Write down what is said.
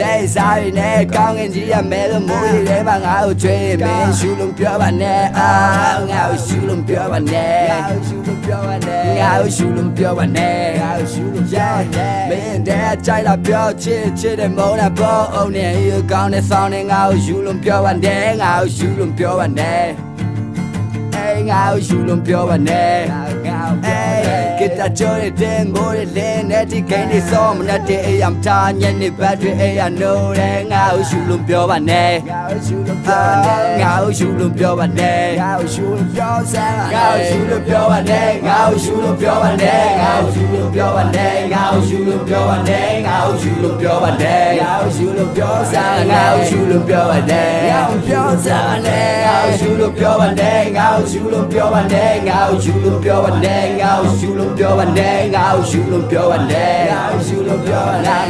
ရဲစားရနဲ့ကောင်းငင်ကြီးရမဲလို့မိုးရီထဲမှာငါ့ကိုချွေးမင်းရှူလုံးပြောပါနဲ့အာငါ့ကိုရှူလုံးပြောပါနဲ့ငါ့ကိုရှူလုံးပြောပါနဲ့ငါ့ကိုရှူလုံးပြောပါနဲ့ငါ့ကိုရှူလုံးပြောပါနဲ့မင်းတဲ့ကြိုက်တာပြောချစ်ချစ်တဲ့မုန်းတာပေါ်အောင်နေရကောင်းတဲ့ဆောင်းနဲ့ငါ့ကိုရှူလုံးပြောပါနဲ့ငါ့ကိုရှူလုံးပြောပါနဲ့အေးငါ့ကိုရှူလုံးပြောပါနဲ့အေး ကစ်တာကြော်တဲ့မိုးရဲ့လင်းနဲ့ဒီကိန်းလေးစောမနဲ့တဲ့အမ်တာညနေဘက်တွေအေးရနိုးတဲ့ငါ့ကိုရှူလုံးပြောပါနဲ့ငါ့ကိုရှူလုံးပြောပါနဲ့ငါ့ကိုရှူလုံးပြောပါနဲ့ငါ့ကိုရှူလုံးပြောစမ်းငါ့ကိုရှူလုံးပြောပါနဲ့ငါ့ကိုရှူလုံးပြောပါနဲ့ငါ့ကိုရှူလုံးပြောပါနဲ့ငါ့ကိုရှူလုံးပြောပါနဲ့ငါ့ကိုရှူလုံးပြောပါနဲ့ငါ့ကိုရှူလုံးပြောစမ်းငါ့ကိုရှူလုံးပြောပါနဲ့ငါ့ကိုပြောစမ်းနဲ့ငါ့ကိုရှူ လုံးပြောပါနဲ့ငါ့ကိုရှူလုံးပြောပါနဲ့ငါ့ကိုရှူလုံးပြောပါနဲ့ငါ့ကိုရှူလုံးပြောပါနဲ့ငါ့ကိုရှူလုံးပြောပါနဲ့ငါ့ကိုရှူလုံးပြောပါနဲ့ငါ့ကို